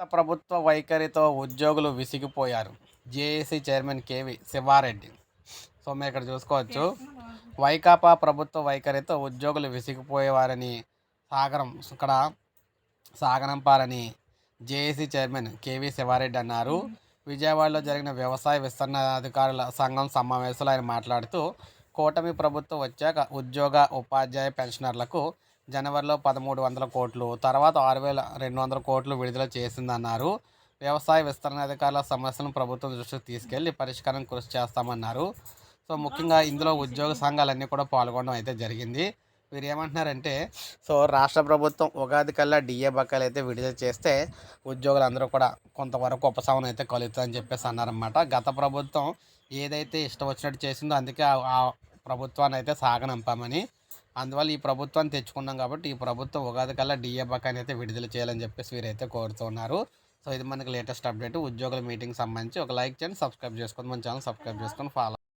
కొత్త ప్రభుత్వ వైఖరితో ఉద్యోగులు విసిగిపోయారు. JAC chairman KV Sivareddy. So మీరు ఇక్కడ చూసుకోవచ్చు. వైకాపా ప్రభుత్వ వైఖరితో ఉద్యోగులు విసిగిపోయేవారని సాగరం ఇక్కడ సాగనంపారని జేఏసీ చైర్మన్ కేవీ శివారెడ్డి అన్నారు. విజయవాడలో జరిగిన వ్యవసాయ విస్తరణ అధికారుల సంఘం సమావేశంలో ఆయన మాట్లాడుతూ కూటమి ప్రభుత్వం వచ్చాక ఉద్యోగ ఉపాధ్యాయ పెన్షనర్లకు జనవరిలో పదమూడు వందల కోట్లు తర్వాత ఆరు వేల రెండు వందల కోట్లు విడుదల చేసిందన్నారు. వ్యవసాయ విస్తరణ అధికారుల సమస్యలను ప్రభుత్వం దృష్టికి తీసుకెళ్ళి పరిష్కారం కృషి చేస్తామన్నారు. సో ముఖ్యంగా ఇందులో ఉద్యోగ సంఘాలన్నీ కూడా పాల్గొనడం అయితే జరిగింది. వీరు ఏమంటున్నారంటే సో రాష్ట్ర ప్రభుత్వం ఉగాది కల్లా డిఏ బకాయిలు అయితే విడుదల చేస్తే ఉద్యోగులందరూ కూడా కొంతవరకు ఉపశమనం అయితే కలుగుతుందని చెప్పేసి అన్నారన్నమాట. గత ప్రభుత్వం ఏదైతే ఇష్టం వచ్చినట్టు చేసిందో అందుకే ఆ- ఆ ప్రభుత్వాన్ని అయితే సాగనంపామని అందువల్ల ఈ ప్రభుత్వాన్ని తెచ్చుకున్నాం కాబట్టి ఈ ప్రభుత్వం ఉగాది కల్లా డిఏ బకాయిని అయితే విడుదల చేయాలని చెప్పేసి వీరైతే కోరుతున్నారు సో ఇది మనకి లేటెస్ట్ అప్డేట్ ఉద్యోగుల మీటింగ్ సంబంధించి ఒక లైక్ చేయండి సబ్స్క్రైబ్ చేసుకోండి. మన ఛానల్ సబ్స్క్రైబ్ చేసుకొని ఫాలో